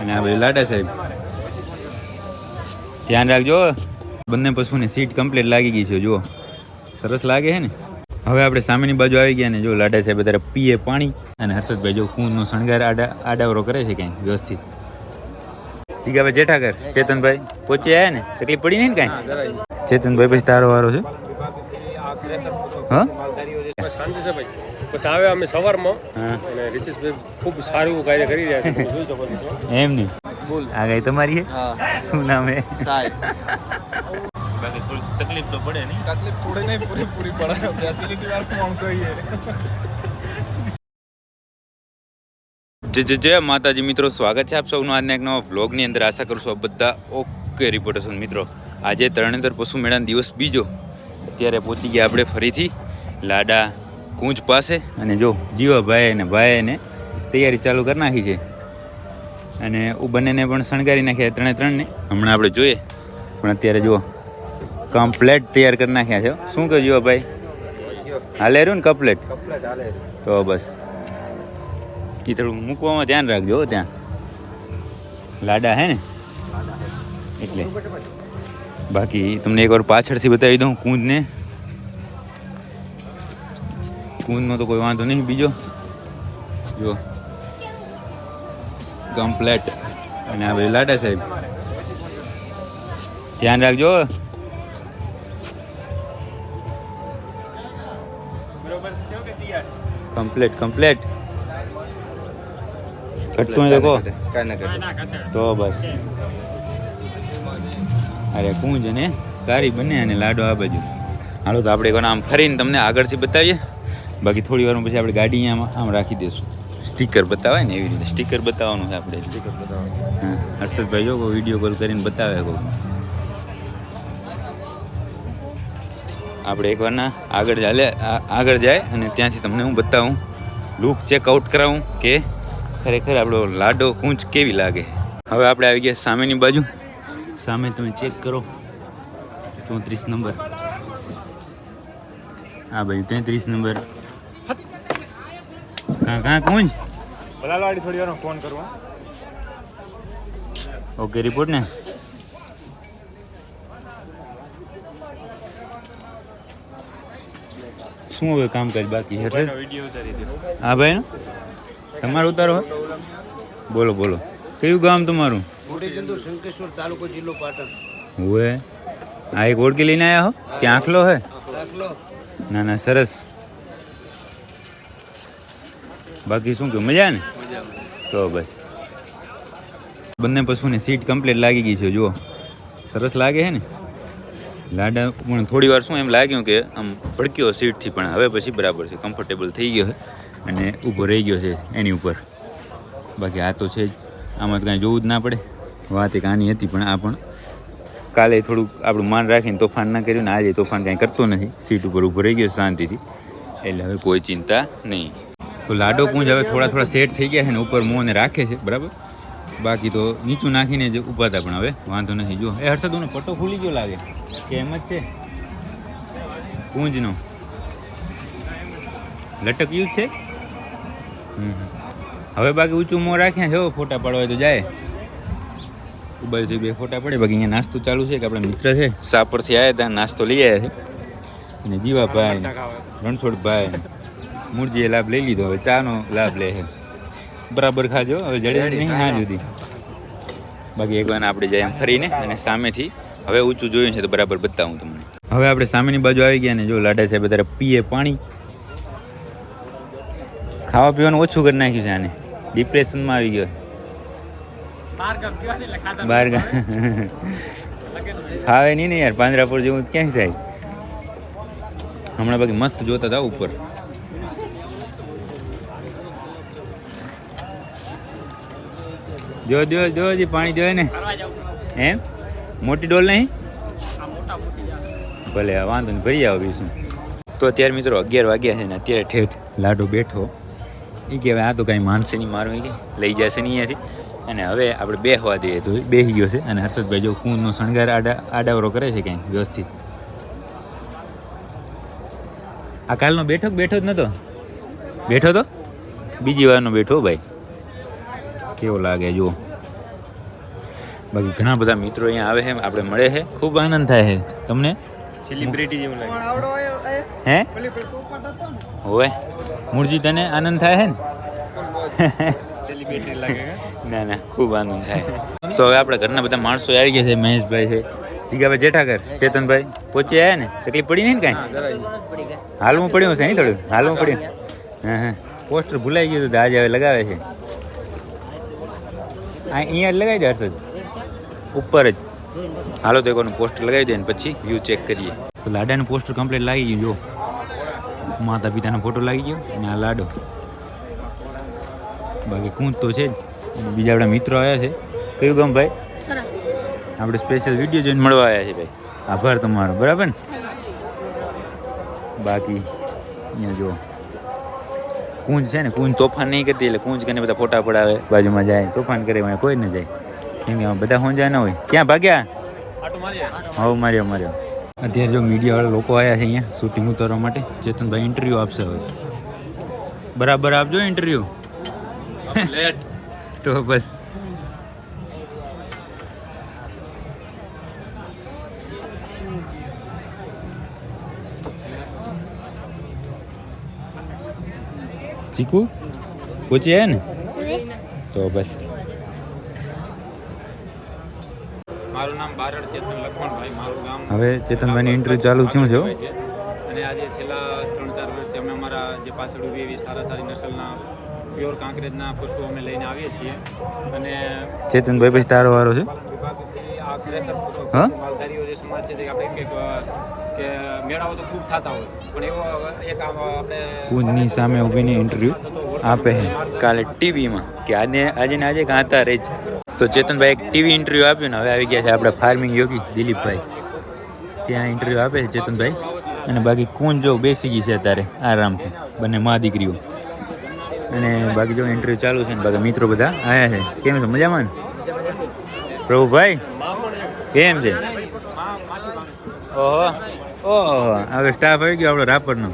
અને આ બધું લાડા સાહેબ ધ્યાન રાખજો બંને પશુને સીટ કમ્પ્લીટ લાગી ગઈ છે, જુઓ. સરસ લાગે છે ને? હવે આપણે સામેની બાજુ આવી ગયા ને, જો લાડા સાહેબ અત્યારે પીએ પાણી. અને હર્ષદભાઈ જો ખૂનનો શણગાર આડા આડાવરો કરે છે ક્યાંક વ્યવસ્થિત. જીગાભાઈ જેઠાકર, ચેતનભાઈ પહોંચી આવ્યા ને? તકલીફ પડી નહીં ને કાંઈ? ચેતનભાઈ પછી તારો વારો છે? હા? બસ શાંતિ છે ભાઈ બસ આવે અમે સવારમાં. અને રીચેશભાઈ ખૂબ સારું એવું કાર્ય કરી રહ્યા છે. જોઈ શકો છો. એમ નહીં બોલ. આ ગઈ તમારી હે. શું નામ હે? સાહેબ. બાકી થોડી તકલીફ તો પડે નહીં? તકલીફ થોડી નહીં પૂરી પૂરી પડે. ફેસિલિટી વાળા માણસો જય જય જય માતાજી મિત્રો સ્વાગત છે આપ સૌનું આજના એક નવા વ્લોગની અંદર. આશા કરું છું આપ બધા ઓકે રિપોર્ટર્સ મિત્રો આજે તરણેતર પશુ મેળાનો દિવસ બીજો. અત્યારે પહોંચી ગયા આપણે ફરીથી. લાડા કૂંચ પાસે અને જો જીવાભાઈ અને ભાઈને તૈયારી ચાલુ કરી નાખી છે. અને ઉ બંનેને પણ શણગારી નાખ્યા ત્રણે ત્રણને. હમણાં આપણે જોઈએ. પણ અત્યારે જુઓ કમ્પ્લેટ તૈયાર કરી નાખ્યા છે. શું કહો જીવાભાઈ? હાલે રહ્યું ને કમ્પ્લેટ તો બસ. એ થોડું મૂકવામાં ધ્યાન રાખજો ત્યાં. લાડા હે ને? એટલે. બાકી તમને એકવાર પાછળથી બતાવી દઉં કૂંદને કૂંદનો તો કોઈ વાંધો નહીં. બીજો? જો. કમ્પ્લેટ. અને આ ભાઈ લાડા સાહેબ. ધ્યાન રાખજો કમ્પ્લેટ કમ્પ્લેટ. ઘટતું દેખો તો બસ. અરે કુંજ ને કારી બને અને લાડો આ બાજુ. હાલો તો આપણે આમ ફરીને તમને આગળથી બતાવીએ. બાકી થોડી વારમાં પછી આપણે ગાડી આમ આમ રાખી દઈશું સ્ટીકર બતાવાય ને એવી રીતે. સ્ટીકર બતાવવાનું છે આપણે. સ્ટીકર બતાવવાનું. હા. હર્ષદભાઈ જો વીડિયો કોલ કરીને બતાવે કહું આપણે એકવાર ના આગળ ચાલે આગળ જાય અને ત્યાંથી તમને હું બતાવું. લુક ચેકઆઉટ કરાવું કે ખરેખર આપણો લાડો કૂંચ કેવી લાગે. હવે આપણે આવી ગયા સામેની બાજુ. સામે તમે ચેક કરો. ચોત્રીસ નંબર. હા ભાઈ તેત્રીસ નંબર. કાં કાં કૂંજ ભલાલાડી થોડી વાર ફોન કરવા ઓકે રિપોર્ટ ને શું હવે કામકાજ બાકી? હશે? વીડિયો ઉતારી દો. હા ભાઈ તમારું ઉતારો હે? બોલો બોલો. કયું ગામ તમારું? મોટી ચંદુર શંકેશ્વર તાલુકો જિલ્લો પાટણ. હુએ આ એક ઓળખી લઈને આવ્યા હો? કે આંખલો હે? દાખલો ના ના સરસ. બાકી શું કે, મજા ને? તો બસ. બંને પશુને સીટ કમ્પ્લીટ લાગી ગઈ છે, જુઓ. સરસ લાગે છે ને? લાડા પણ થોડી વાર શું એમ લાગ્યું કે આમ ભડક્યો સીટથી પણ હવે પછી બરાબર છે કમ્ફર્ટેબલ થઈ ગયો છે અને ઊભો રહી ગયો છે એની ઉપર. બાકી આ તો છે જ, આમાં તો કાંઈ જોવું જ ના પડે. વાત એક આની હતી, પણ આ પણ કાલે થોડુંક આપણું માન રાખીને તોફાન ના કર્યું ને આજે તોફાન કાંઈ કરતો નથી. સીટ ઉપર ઊભો રહી ગયો શાંતિથી. એટલે હવે કોઈ ચિંતા નહીં. તો લાડો કુંજ હવે થોડા થોડા સેટ થઈ ગયા છે ને ઉપર મોંને રાખે છે, બરાબર? બાકી તો નીચું નાખીને જ ઉપાતા પણ હવે, વાંધો નથી જો એ હર્ષદોનો પટ્ટો ખુલી ગયો લાગે. કે એમ જ છે? કુંજનો. લટક્યું છે. હવે બાકી ઊંચું મોં રાખ્યા છે ફોટા પાડવા તો જાય. ઉબાલથી બે ફોટા પડે, બાકી અહીંયા નાસ્તો ચાલુ છે, કે આપણા મિત્ર છે, સાપરથી આવ્યા હતા, નાસ્તો લઈ આવ્યા છે. અને જીવાભાઈ, રણછોડભાઈ. મૂળજીએ લાભ લઈ લીધો. હવે ચાનો લાભ લે છે. બરાબર ખાજો. હવે જડે નહીં હા જુદી બાકી એકવાર આપણે જાય એમ ફરીને અને સામેથી હવે ઊંચું જોયું છે તો બરાબર બતાવું તમને. હવે આપણે સામેની બાજુ આવી ગયા ને જો લાડા સાહેબ અત્યારે પીએ પાણી. ખાવા પીવાનું ઓછું કરી નાખ્યું છે આને. ડિપ્રેશનમાં આવી ગયો. બહાર ફાવે નહીં. ને યાર. પાંજરાપુર જેવું ક્યાંય થાય. હમણાં બાકી મસ્ત જોતા હતા ઉપર. જો જો જો હજી પાણી જોઈએ ને. એમ? મોટી ડોલ નહીં? ભલે વાંધો નહીં ભરી આવો બીજું. તો અત્યારે મિત્રો અગિયાર વાગ્યા છે ને અત્યારે ઠેઠ લાડુ બેઠો. એ કહેવાય આ તો કાંઈ માનશે નહીં મારું કે લઈ જશે નહીં અહીંયાથી. અને હવે આપણે બે હોવા દઈએ તો બેસી ગયો છે. અને હર્ષદભાઈ જો કુંજનો શણગાર આડા આડાવરો કરે છે ક્યાંય વ્યવસ્થિત. આ કાલનો બેઠો બેઠો જ નહોતો બેઠો તો? બીજી વારનો બેઠો ભાઈ. કેવો લાગે જુઓ. બાકી ઘણા બધા મિત્રો અહીંયા આવે છે આપણે મળે છે. ખૂબ આનંદ થાય છે. તમને? સેલિબ્રિટી જેવું લાગે. હે? હોય મૂળજી તને આનંદ થાય છે ને? ના ના ખૂબ આનંદ થાય તો હવે આપણે ઘરના બધા માણસો આવી ગયા છે મહેશભાઈ છે જીગાભાઈ જેઠાકર ચેતનભાઈ પહોંચી આવ્યા ને? તકલીફ પડી નહીં ને કાંઈ? હાલવું પડ્યું હશે નહીં થોડું? હાલવું પડ્યું? હા હા. પોસ્ટર ભૂલાઈ ગયું હતું તો આજે હવે લગાવે છે. અહીંયા જ લગાવી દે હર્ષદ. ઉપર જ. હાલો તો એકવાનું પોસ્ટર લગાવી દે ને પછી વ્યૂ ચેક કરીએ. તો લાડાનું પોસ્ટર કમ્પ્લીટ લાગી ગયું જો. માતા પિતાનો ફોટો લાગી ગયો અને આ લાડો. બાકી કૂંત તો છે જ. બીજા આપણા મિત્રો આવ્યા છે. કયું ગામ ભાઈ? આપણે સ્પેશિયલ વીડિયો જોઈને મળવા આવ્યા છે ભાઈ. આભાર તમારો. બરાબર ને? બાકી અહીંયા જો. કૂંજ છે ને કુંજ તોફાન નહીં કરતી એટલે કુંજ કરીને બધા ફોટા પડાવે બાજુમાં જાય તોફાન કરે અહીંયા કોઈ ન જાય. કેમ કે બધા હોંજા ના હોય. ક્યાં ભાગ્યા? હવ માર્યો માર્યો. અત્યારે જો મીડિયાવાળા લોકો આવ્યા છે અહીંયા શૂટિંગ ઉતારવા માટે ચેતનભાઈ ઇન્ટરવ્યૂ આપશે હવે. બરાબર આપજો ઇન્ટરવ્યૂ તો બસ. ચીકુ પૂછી હે ને તો બસ. મારું નામ બારડ ચેતન લખમણભાઈ મારું ગામ હવે ચેતનભાઈની ઇન્ટરવ્યુ ચાલુ થયું છે અને આજે છેલ્લા ત્રણ ચાર વર્ષથી અમે અમારા જે પાછળ ઊભી એવી સારા સારી નસલના પ્યોર કાંકરેજના પશુઓ અમે લઈને આવીએ છીએ. અને ચેતનભાઈ પછી તારો વારો છે? હા? માલધારીઓ જે સમાજ છે તે આપણે એમ કે મેળાઓ તો ખૂબ થતા હોય. પણ એવો એક આપણે કુંજની સામે ઊભીને ઇન્ટરવ્યૂ આપે છે. કાલે ટીવીમાં કે આજે આજે ને આજે કાંતા રહે છે. તો ચેતનભાઈ એક ટીવી ઇન્ટરવ્યૂ આપ્યું ને હવે આવી ગયા છે આપણા ફાર્મિંગ યોગી દિલીપભાઈ. ત્યાં ઇન્ટરવ્યૂ આપે છે ચેતનભાઈ. અને બાકી કુંજ જો બેસી ગઈ છે અત્યારે આરામથી. બંને મા દીકરીઓ. અને બાકી જો ઇન્ટરવ્યૂ ચાલુ છે ને બાકી મિત્રો બધા આવ્યા છે. કેમ છે? મજામાં ને? પ્રભુભાઈ કેમ છે? ઓહો. ઓહો હવે સ્ટાફ આવી ગયો આપણો રાપરનો.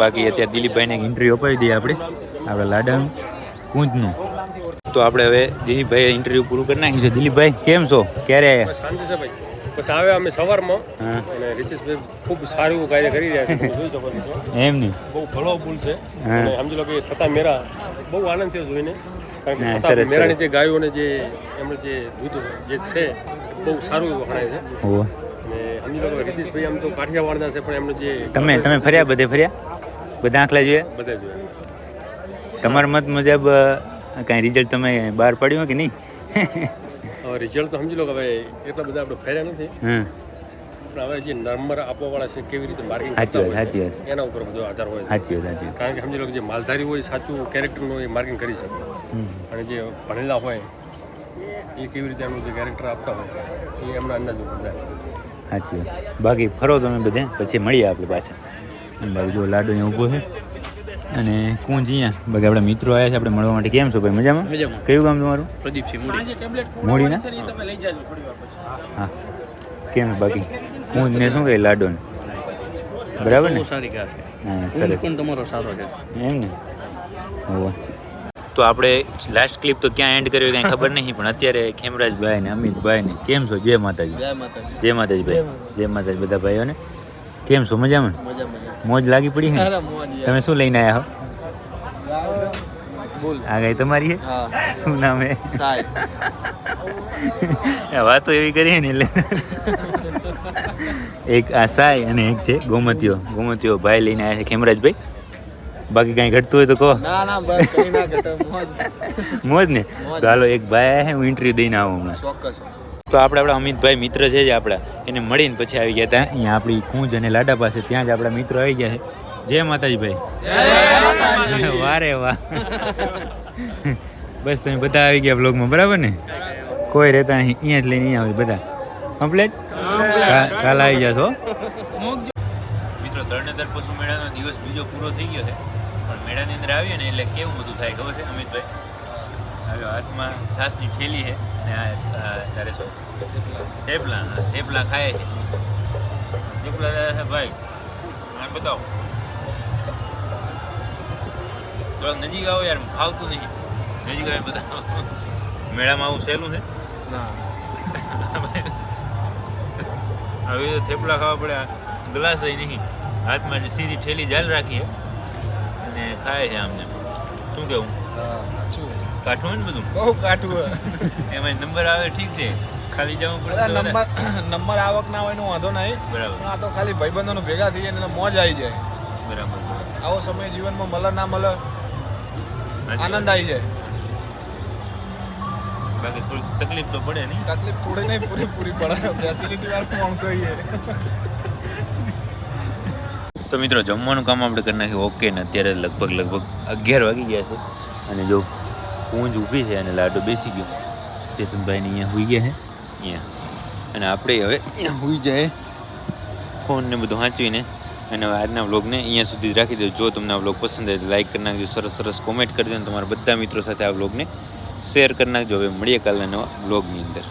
બાકી અત્યારે દિલીપભાઈને ઇન્ટરવ્યૂ અપાવી દઈએ આપણે આપણે લાડાનું કુંજનું. તો આપણે હવે દિલીપભાઈ ઇન્ટરવ્યૂ પૂરું કરી નાખ્યું છે. દિલીપભાઈ કેમ છો? ક્યારે આવ્યા? શાંતિ છે ભાઈ. બસ આવે અમે સવારમાં. અને રીચેશભાઈ ખૂબ સારું એવું કાર્ય કરી રહ્યા છે. જોઈ શકો છો. એમ નહીં બહુ ભલો પુલ છે. અને સમજી લો કે સતા મેરા બહુ આનંદ થયો જોઈને. કારણ કે સતા મેરાની. જે ગાયોને જે એમનું જે દૂધ જે છે બહુ સારું એવું વખણાય છે. ઓહો અને સમજી લો કે રીતિશભાઈ આમ તો કાઠિયાવાડના છે પણ એમને જે તમે તમે ફર્યા બધે ફર્યા? બધા આંખલા જોયા? બધા જોયા. તમારા મત મુજબ અ, કાંઈ રિઝલ્ટ તમે બહાર પડ્યું કે નહીં? હવે રિઝલ્ટ તો સમજી લો કે હવે એટલા બધા આપણે ફર્યા નથી. હા. પણ હવે જે નંબર આપવાવાળા છે કેવી રીતે માર્કિંગ સાચી વાત સાચી વાત. એના ઉપર બધો આધાર હોય છે. સાચી વાત સાચી વાત. કારણ કે સમજી લો કે જે માલધારી હોય સાચું કેરેક્ટરનું એ માર્કિંગ કરી શકે. હમ. અને જે ભણેલા હોય એ કેવી રીતે એમનું જે કેરેક્ટર આપતા હોય એ એમના અંદાજ ઉપર જાય. સાચી બાકી ફરો તમે બધે પછી મળીએ આપણે પાછા. અને બાકી જો લાડુ અહીંયા ઊભો છે. અને કુંજ અહીંયા. બાકી આપણા મિત્રો આવ્યા છે આપણે મળવા માટે. કેમ છો ભાઈ? મજામાં? મજામાં. કયું ગામ તમારું? પ્રદીપ સિંહ મોડી ના હા. કેમ બાકી? કુંજ ને શું કહે લાડો ને બરાબર ને? સારી કા છે. હા સરસ. પણ તમારો સારો છે. એમ ને? હોવે. તો આપણે લાસ્ટ ક્લિપ તો ક્યાં એન્ડ કર્યો કાંઈ ખબર નહીં પણ અત્યારે ખેમરાજભાઈ ને અમિતભાઈ ને કેમ છો? જય માતાજી. જય માતાજી. જય માતાજી ભાઈ. જય માતાજી. બધા ભાઈઓને. કેમ છો? મજામાં? મજા લાગી પડી યાર. તમે શું લઈને આવ્યા હો? બોલ. આ ગઈ તમારી હે? શું નામ હે? સાહેબ આ વાતો એવી કરી ને એટલે. એક આ સાય અને એક છે ગોમતીઓ. ગોમતીઓ ભાઈ લઈને આવ્યા છે ખેમરાજભાઈ. બાકી કઈ ઘટતું હોય તો કહો. ના ના બસ કઈ ના ઘટે મોજ. મોજ ને? તો હાલો એક ભાઈ હે હું ઇન્ટરવ્યુ દઈને આવું હમણાં. ચોક્કસ. તો આપણે આપણા અમિતભાઈ મિત્ર છે જ આપણા. એને મળીને પછી આવી ગયા હતા. અહીંયા આપણી કુંજ અને લાડા પાસે ત્યાં જ આપણા મિત્રો આવી ગયા છે. જય માતાજી. ભાઈ વારે વાહ. બસ તમે બધા આવી ગયા બ્લોગમાં બરાબર ને? કોઈ રહેતા અહીં અહીંયા જ લઈને અહીંયા આવે બધા. કમ્પ્લેટ કાલ આવી જશો મિત્રો પશુ મેળાનો દિવસ બીજો પૂરો થઈ ગયો છે. પણ મેળાની અંદર આવીએ ને એટલે કેવું બધું થાય ખબર છે અમિતભાઈ? આવ્યો હાથમાં છાસની ઠેલી છે ને આ ત્યારે શું? થેપલા થેપલા ખાય છે. થેપલા ભાઈ મને બતાવો. તો નજીક આવો યાર ફાવતું નહીં. નજીક આવે બતાવો. મેળામાં આવું સહેલું છે? હવે થેપલા ખાવા પડ્યા. ગ્લાસ નહીં. હાથમાં સીધી ઠેલી જાલ રાખીએ. અને ખાય છે આમને. શું કેવું? કાઠું ને બધું? બહુ કાઠું. એમાં નંબર આવે ઠીક છે. ખાલી જવું પડે નંબર નંબર આવક ના હોય એનો વાંધો નહીં. બરાબર. આ તો ખાલી ભાઈબંધોનો ભેગા થઈએ ને મોજ આવી જાય. બરાબર આવો સમય જીવનમાં મળે ના મળે આનંદ આવી જાય. બાકી થોડી તકલીફ તો પડે નહીં. તકલીફ થોડી નહીં પૂરી પૂરી પડે. ફેસિલિટી વાળા માણસો તો મિત્રો, જમવાનું કામ આપણે કરી નાખ્યું. ઓકે ને અત્યારે લગભગ લગભગ અગિયાર વાગી ગયા છે. અને જો પૂંજ ઊભી છે અને લાડો બેસી ગયો. ચેતનભાઈને અહીંયા હોઈ ગયા છે. અહીંયા. અને આપણે હવે અહીંયા હોઈ જાય. ફોનને બધું વાંચવીને અને આજના વ્લોગને અહીંયા સુધી રાખી દો જો તમને આ વ્લોગ પસંદ આવે તો લાઈક કરી નાખજો. સરસ સરસ કોમેન્ટ કરજો અને તમારા બધા મિત્રો સાથે આ વ્લોગને શેર કરી નાખજો. હવે મળીએ કાલના નવા બ્લોગની અંદર.